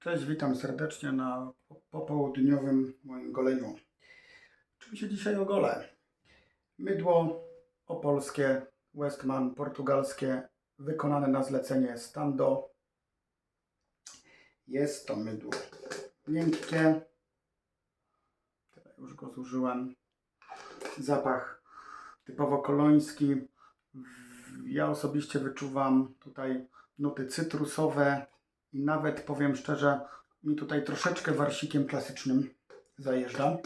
Cześć, witam serdecznie na popołudniowym moim goleniu. Czym się dzisiaj ogolę? Mydło opolskie, Westman portugalskie, wykonane na zlecenie Stando. Jest to mydło miękkie. Tutaj już go zużyłem. Zapach typowo koloński. Ja osobiście wyczuwam tutaj nuty cytrusowe i nawet powiem szczerze, mi tutaj troszeczkę warsikiem klasycznym zajeżdża.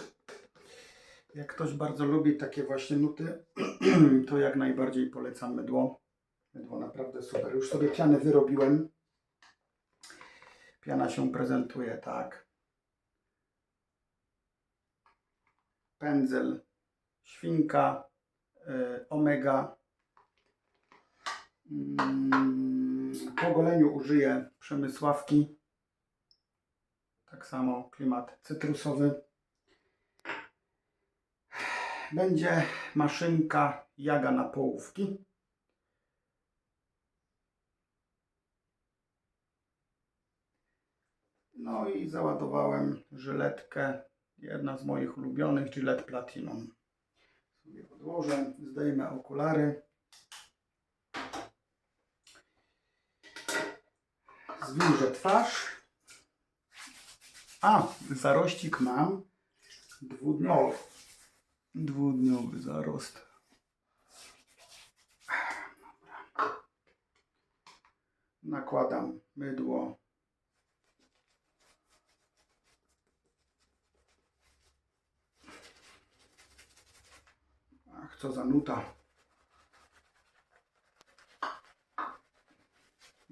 Jak ktoś bardzo lubi takie właśnie nuty, to jak najbardziej polecam mydło. Mydło naprawdę super. Już sobie pianę wyrobiłem. Piana się prezentuje tak. Pędzel, świnka, y, omega. Mm, Po goleniu użyję przemysławki. Tak samo klimat cytrusowy. Będzie maszynka jaga na połówki. No i załadowałem żyletkę. Jedna z moich ulubionych, Gillette Platinum. Sobie odłożę, zdejmę okulary. Zwilżę twarz. A, zarościk mam dwudniowy. Dwudniowy zarost. Dobra. Nakładam mydło. Ach, co za nuta.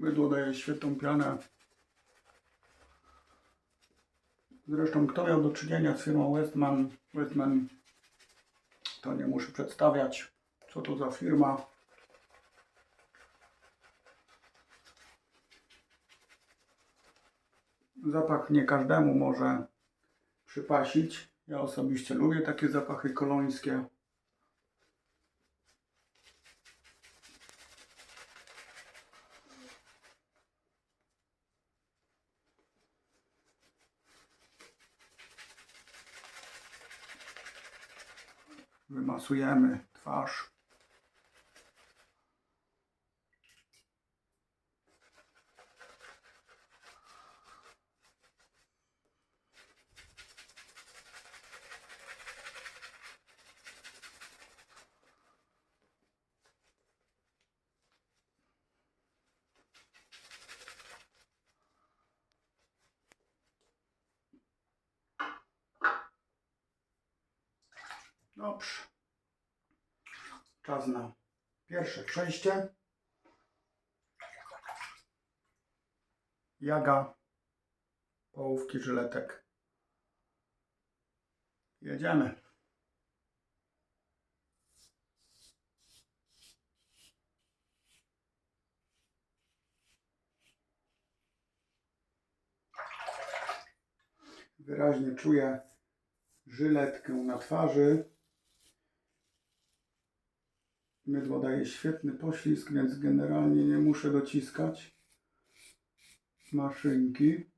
Mydło daje świetną pianę. Zresztą kto miał do czynienia z firmą Westman, Westman to nie muszę przedstawiać, co to za firma. Zapach nie każdemu może przypasić. Ja osobiście lubię takie zapachy kolońskie. Wymasujemy twarz. Dobrze. Czas na pierwsze przejście. Jaga, połówki żyletek. Jedziemy. Wyraźnie czuję żyletkę na twarzy. Mydło daje świetny poślizg, więc generalnie nie muszę dociskać maszynki.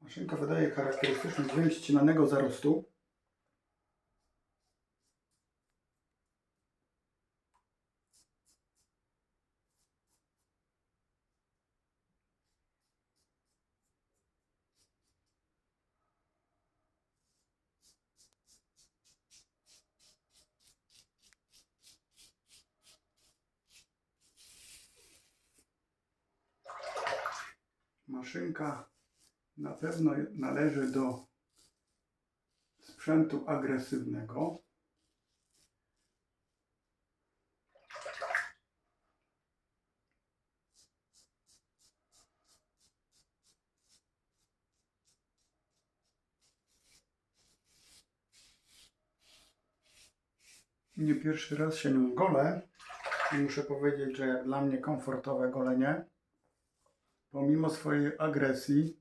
Maszynka wydaje charakterystyczny dźwięk ścinanego zarostu. Maszynka na pewno należy do sprzętu agresywnego. Nie pierwszy raz się nią golę i muszę powiedzieć, że dla mnie komfortowe golenie pomimo swojej agresji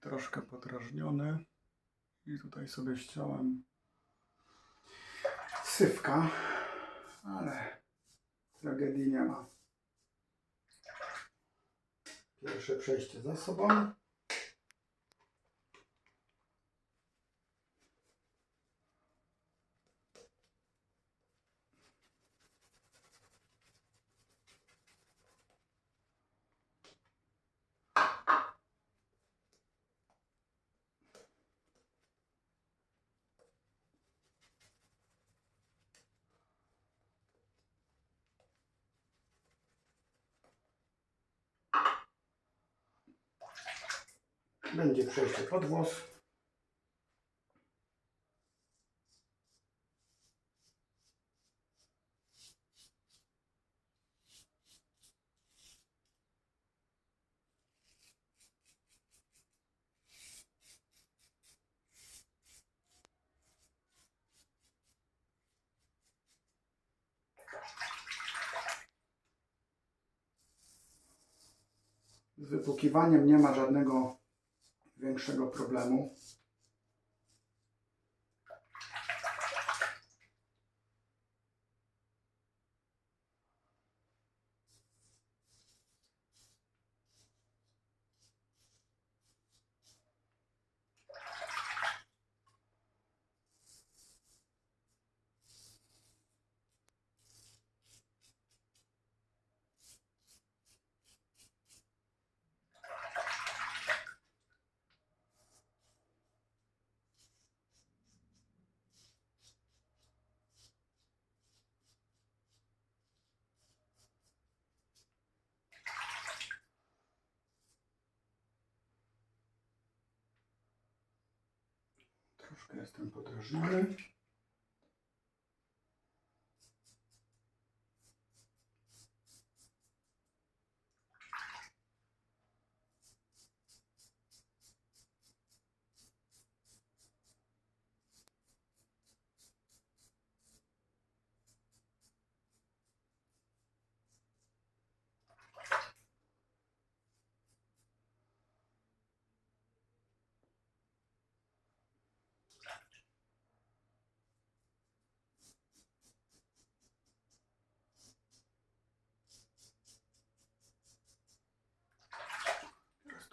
troszkę podrażniony i tutaj sobie ściąłem sywka, ale tragedii nie ma. Pierwsze przejście za sobą. Będzie przejście pod włos. Z nie ma żadnego większego problemu. Troszkę jestem podrażniony.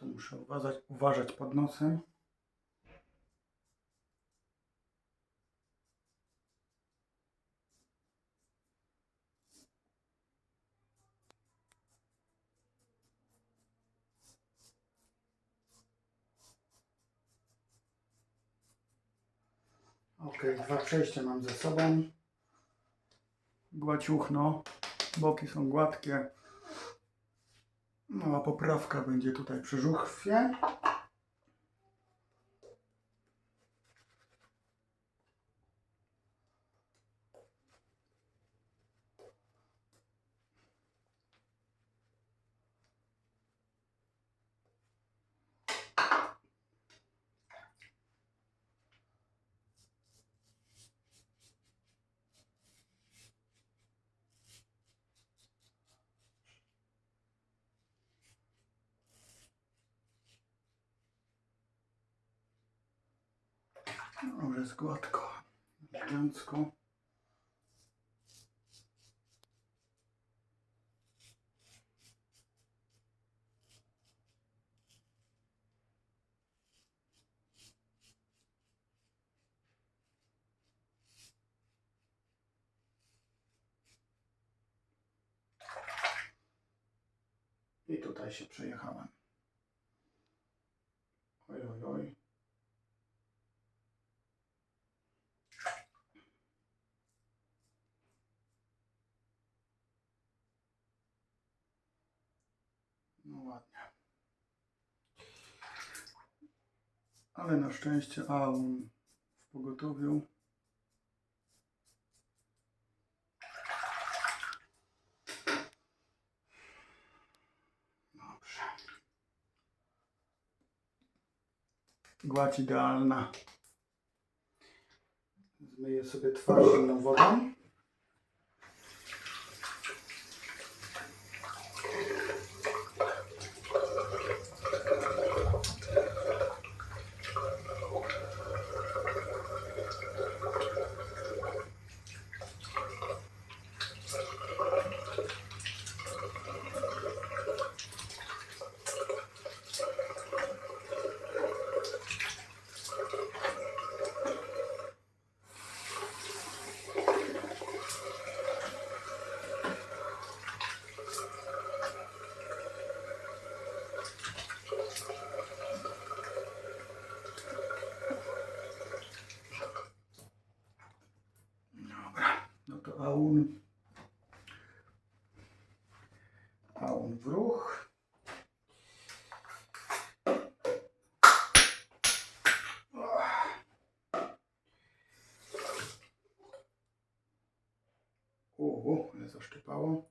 Tu muszę uważać, uważać pod nosem. Ok, dwa przejścia mam ze sobą. Głaciuchno. Boki są gładkie. Mała poprawka będzie tutaj przy żuchwie. Już jest gładko. Elegancko. I tutaj się przejechałem. Oj, oj, oj. No ładnie. Ale na szczęście Aun w pogotowiu. Dobrze. Gładź idealna. Zmyję sobie twarz zimną wodą. Zaszczypało.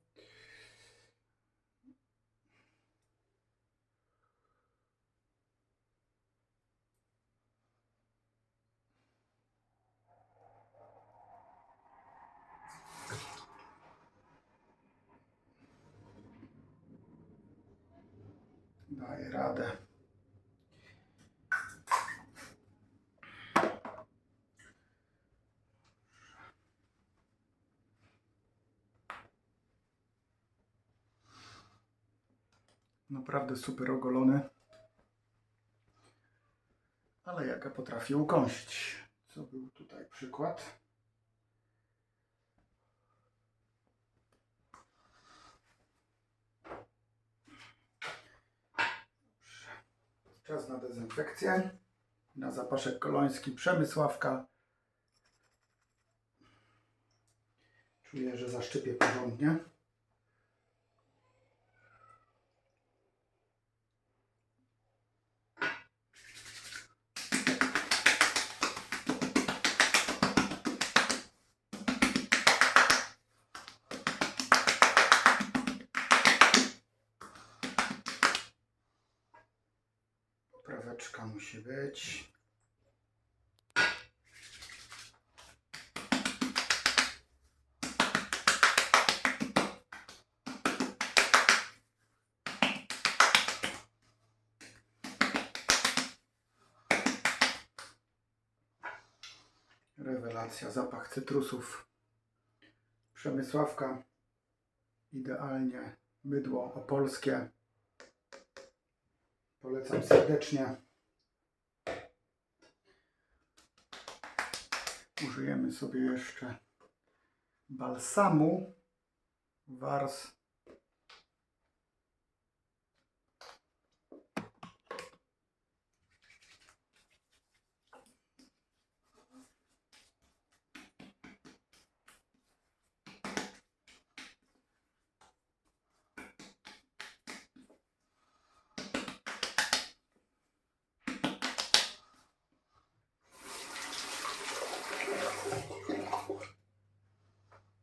Daję radę. Naprawdę super ogolony. Ale jaka potrafi ukąsić. Co był tutaj przykład? Czas na dezynfekcję. Na zapaszek koloński Przemysławka. Czuję, że zaszczypię porządnie. Rewelacja, zapach cytrusów. Przemysławka. Idealnie mydło opolskie. Polecam serdecznie. Użyjemy sobie jeszcze balsamu Wars.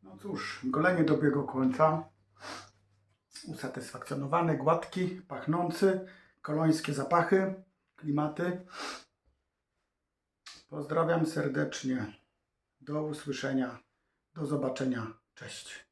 No cóż, golenie dobiegło końca. Usatysfakcjonowany, gładki, pachnący, kolońskie zapachy, klimaty. Pozdrawiam serdecznie. Do usłyszenia. Do zobaczenia. Cześć.